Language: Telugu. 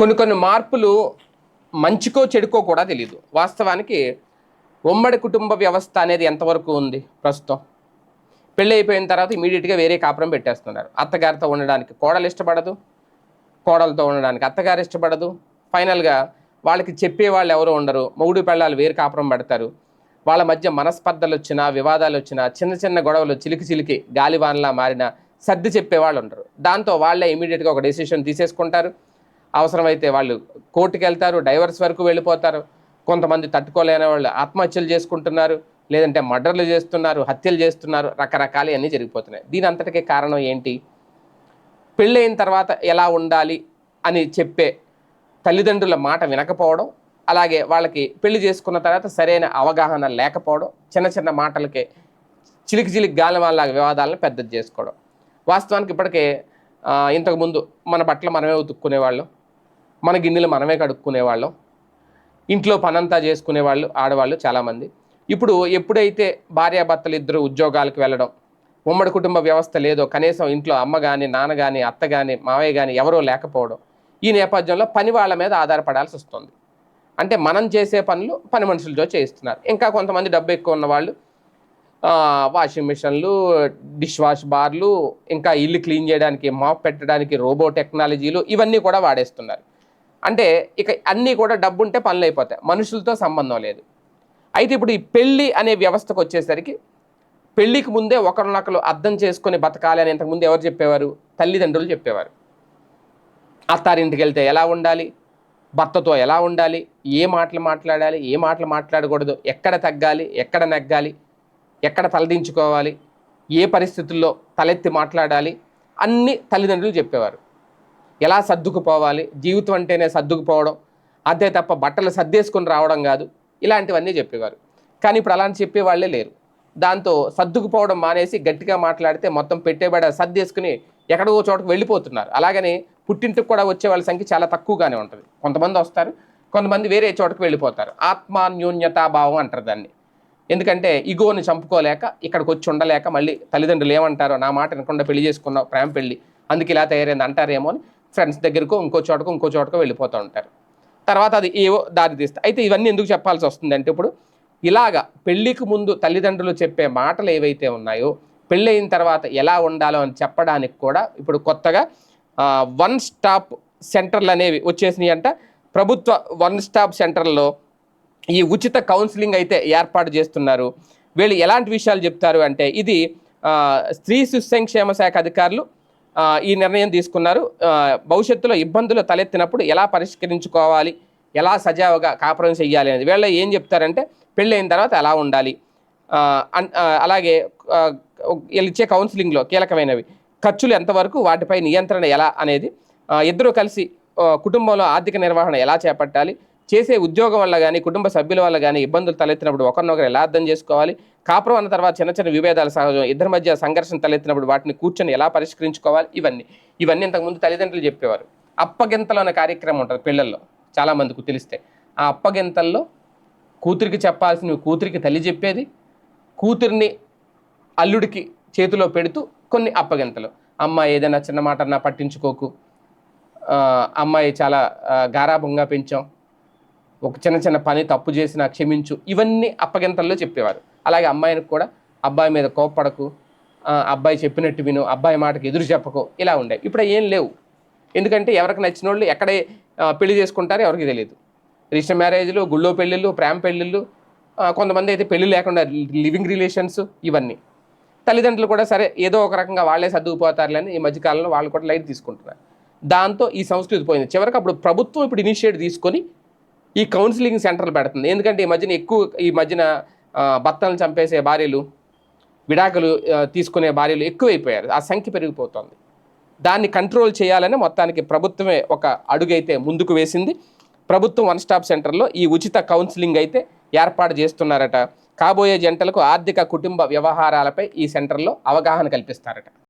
కొన్ని కొన్ని మార్పులు మంచికో చెడుకో కూడా తెలియదు వాస్తవానికి ఉమ్మడి కుటుంబ వ్యవస్థ అనేది ఎంతవరకు ఉంది ప్రస్తుతం? పెళ్ళి అయిపోయిన తర్వాత ఇమీడియట్గా వేరే కాపురం పెట్టేస్తున్నారు. అత్తగారితో ఉండడానికి కోడలు ఇష్టపడదు కోడలతో ఉండడానికి అత్తగారు ఇష్టపడదు. ఫైనల్గా వాళ్ళకి చెప్పే వాళ్ళు ఎవరు ఉండరు. మొగుడు పెళ్ళాలు వేరు కాపురం పెడతారు. వాళ్ళ మధ్య మనస్పర్ధలు వచ్చినా వివాదాలు వచ్చినా చిన్న చిన్న గొడవలు చిలికి చిలికి గాలివానలా మారిన సర్ది చెప్పేవాళ్ళు ఉండరు. దాంతో వాళ్ళే ఇమీడియట్గా ఒక డెసిషన్ తీసేసుకుంటారు. అవసరమైతే వాళ్ళు కోర్టుకి వెళ్తారు డైవర్స్ వరకు వెళ్ళిపోతారు. కొంతమంది తట్టుకోలేని వాళ్ళు ఆత్మహత్యలు చేసుకుంటున్నారు లేదంటే మర్డర్లు చేస్తున్నారు హత్యలు చేస్తున్నారు రకరకాలు అన్నీ జరిగిపోతున్నాయి. దీని అంతటికీ కారణం ఏంటి? పెళ్ళైన తర్వాత ఎలా ఉండాలి అని చెప్పే తల్లిదండ్రుల మాట వినకపోవడం అలాగే వాళ్ళకి పెళ్ళి చేసుకున్న తర్వాత సరైన అవగాహన లేకపోవడం చిన్న చిన్న మాటలకే చిలికి చిలికి గాలి వాళ్ళ వివాదాలను పెద్దది చేసుకోవడం. వాస్తవానికి ఇప్పటికే ఇంతకుముందు మన బట్టలు మనమే ఉతుక్కునేవాళ్ళం. మన గిన్నెలు మనమే కడుక్కునేవాళ్ళం. ఇంట్లో పనంతా చేసుకునేవాళ్ళు ఆడవాళ్ళు చాలామంది. ఇప్పుడు ఎప్పుడైతే భార్యాభర్తలు ఇద్దరు ఉద్యోగాలకు వెళ్ళడం ఉమ్మడి కుటుంబ వ్యవస్థ లేదో కనీసం ఇంట్లో అమ్మ కానీ నాన్న కానీ అత్త కానీ మావయ్య కానీ ఎవరో లేకపోవడం ఈ నేపథ్యంలో పని వాళ్ళ మీద ఆధారపడాల్సి వస్తుంది. అంటే మనం చేసే పనులు పని మనుషులతో చేయిస్తున్నారు. ఇంకా కొంతమంది డబ్బు ఎక్కువ ఉన్న వాళ్ళు వాషింగ్ మిషన్లు డిష్ వాష్ బార్లు ఇంకా ఇల్లు క్లీన్ చేయడానికి మాప్ పెట్టడానికి రోబో టెక్నాలజీలు ఇవన్నీ కూడా వాడేస్తున్నారు. అంటే ఇక అన్నీ కూడా డబ్బు ఉంటే పనులు అయిపోతాయి మనుషులతో సంబంధం లేదు. అయితే ఇప్పుడు ఈ పెళ్ళి అనే వ్యవస్థకు వచ్చేసరికి పెళ్ళికి ముందే ఒకరినొకరు అర్థం చేసుకొని బతకాలి అని ఇంతకుముందు ఎవరు చెప్పేవారు? తల్లిదండ్రులు చెప్పేవారు. అత్తారింటికి వెళ్తే ఎలా ఉండాలి? భర్తతో ఎలా ఉండాలి? ఏ మాటలు మాట్లాడాలి? ఏ మాటలు మాట్లాడకూడదు? ఎక్కడ తగ్గాలి? ఎక్కడ నెగ్గాలి? ఎక్కడ తలదించుకోవాలి? ఏ పరిస్థితుల్లో తలెత్తి మాట్లాడాలి? అన్ని తల్లిదండ్రులు చెప్పేవారు. ఎలా సర్దుకుపోవాలి? జీవితం అంటేనే సర్దుకుపోవడం. అంతే తప్ప బట్టలు సర్దేసుకొని రావడం కాదు. ఇలాంటివన్నీ చెప్పేవారు. కానీ ఇప్పుడు అలాంటి చెప్పేవాళ్ళే లేరు. దాంతో సర్దుకుపోవడం మానేసి గట్టిగా మాట్లాడితే మొత్తం పెట్టేబడ సర్దేసుకుని ఎక్కడో చోటకు వెళ్ళిపోతున్నారు. అలాగని పుట్టింటికి కూడా వచ్చే వాళ్ళ సంఖ్య చాలా తక్కువగానే ఉంటుంది. కొంతమంది వస్తారు. కొంతమంది వేరే చోటకు వెళ్ళిపోతారు. ఆత్మాన్యూన్యతాభావం అంటారు దాన్ని. ఎందుకంటే ఇగోని చంపుకోలేక ఇక్కడికి వచ్చి ఉండలేక మళ్ళీ తల్లిదండ్రులు ఏమంటారో నా మాట వినకుండా పెళ్ళి చేసుకున్నావు ప్రేమ పెళ్ళి అందుకు ఇలా తయారైంది అంటారేమో అని ఫ్రెండ్స్ దగ్గరకు ఇంకో చోటకు ఇంకో చోటకు వెళ్ళిపోతూ ఉంటారు. తర్వాత అది ఏవో దారి తీస్తే అయితే ఇవన్నీ ఎందుకు చెప్పాల్సి వస్తుందంటే ఇప్పుడు ఇలాగా పెళ్ళికి ముందు తల్లిదండ్రులు చెప్పే మాటలు ఏవైతే ఉన్నాయో పెళ్ళి అయిన తర్వాత ఎలా ఉండాలో అని చెప్పడానికి కూడా ఇప్పుడు కొత్తగా వన్ స్టాప్ సెంటర్లు అనేవి వచ్చేసినాయి అంట. ప్రభుత్వ వన్ స్టాప్ సెంటర్లో ఈ ఉచిత కౌన్సిలింగ్ అయితే ఏర్పాటు చేస్తున్నారు. వీళ్ళు ఎలాంటి విషయాలు చెప్తారు అంటే ఇది స్త్రీ శిశు సంక్షేమ శాఖ అధికారులు ఈ నిర్ణయం తీసుకున్నారు. భవిష్యత్తులో ఇబ్బందులు తలెత్తినప్పుడు ఎలా పరిష్కరించుకోవాలి? ఎలా సజావుగా కాపురం చేయాలి అనేది. వీళ్ళు ఏం చెప్తారంటే పెళ్ళైన తర్వాత ఎలా ఉండాలి. అన్- అలాగే వీళ్ళు ఇచ్చే కౌన్సిలింగ్లో కీలకమైనవి. ఖర్చులు ఎంతవరకు వాటిపై నియంత్రణ ఎలా అనేది. ఇద్దరూ కలిసి కుటుంబంలో ఆర్థిక నిర్వహణ ఎలా చేపట్టాలి? చేసే ఉద్యోగం వల్ల కానీ కుటుంబ సభ్యుల వల్ల కానీ ఇబ్బందులు తలెత్తినప్పుడు ఒకరినొకరు ఎలా అర్థం చేసుకోవాలి? కాపురం అన్న తర్వాత చిన్న చిన్న విభేదాలు సహజం. ఇద్దరి మధ్య సంఘర్షణ తలెత్తినప్పుడు వాటిని కూర్చొని ఎలా పరిష్కరించుకోవాలి? ఇవన్నీ. ఇవన్నీ ఇంతకుముందు తల్లిదండ్రులు చెప్పేవారు. అప్పగింతలు అనే కార్యక్రమం ఉంటుంది పిల్లల్లో చాలామందికి తెలిస్తే. ఆ అప్పగింతల్లో కూతురికి చెప్పాల్సినవి కూతురికి తల్లి చెప్పేది కూతుర్ని అల్లుడికి చేతిలో పెడుతూ కొన్ని అప్పగింతలు. అమ్మ ఏదైనా చిన్న మాట అన్నా పట్టించుకోకు అమ్మాయి చాలా గారాభంగా పెంచాం. ఒక చిన్న చిన్న పని తప్పు చేసిన క్షమించు ఇవన్నీ అప్పగింతల్లో చెప్పేవారు. అలాగే అమ్మాయిని కూడా అబ్బాయి మీద కోప్పడకు అబ్బాయి చెప్పినట్టు విను అబ్బాయి మాటకి ఎదురు చెప్పకు ఇలా ఉండే. ఇప్పుడు ఏం లేవు. ఎందుకంటే ఎవరికి నచ్చిన వాళ్ళు ఎక్కడే పెళ్ళి చేసుకుంటారో ఎవరికి తెలియదు. రిజిస్టర్ మ్యారేజ్లు గుళ్ళో పెళ్ళిళ్ళు ప్రేమ పెళ్ళిళ్ళు కొంతమంది అయితే పెళ్ళి లేకుండా లివింగ్ రిలేషన్స్ ఇవన్నీ. తల్లిదండ్రులు కూడా సరే ఏదో ఒక రకంగా వాళ్ళే సర్దుకుపోతారులని ఈ మధ్యకాలంలో వాళ్ళు కూడా లైట్ తీసుకుంటున్నారు. దాంతో ఈ సంస్కృతి పోయింది. చివరికి అప్పుడు ప్రభుత్వం ఇప్పుడు ఇనిషియేట్ తీసుకొని ఈ కౌన్సిలింగ్ సెంటర్లు పెడుతుంది. ఎందుకంటే ఈ మధ్యన ఎక్కువ ఈ మధ్యన భర్తలను చంపేసే భార్యలు విడాకులు తీసుకునే భార్యలు ఎక్కువైపోయారు. ఆ సంఖ్య పెరిగిపోతుంది. దాన్ని కంట్రోల్ చేయాలని మొత్తానికి ప్రభుత్వమే ఒక అడుగైతే ముందుకు వేసింది. ప్రభుత్వం వన్ స్టాప్ సెంటర్లో ఈ ఉచిత కౌన్సిలింగ్ అయితే ఏర్పాటు చేస్తున్నారట. కాబోయే జంటలకు ఆర్థిక కుటుంబ వ్యవహారాలపై ఈ సెంటర్లో అవగాహన కల్పిస్తారట.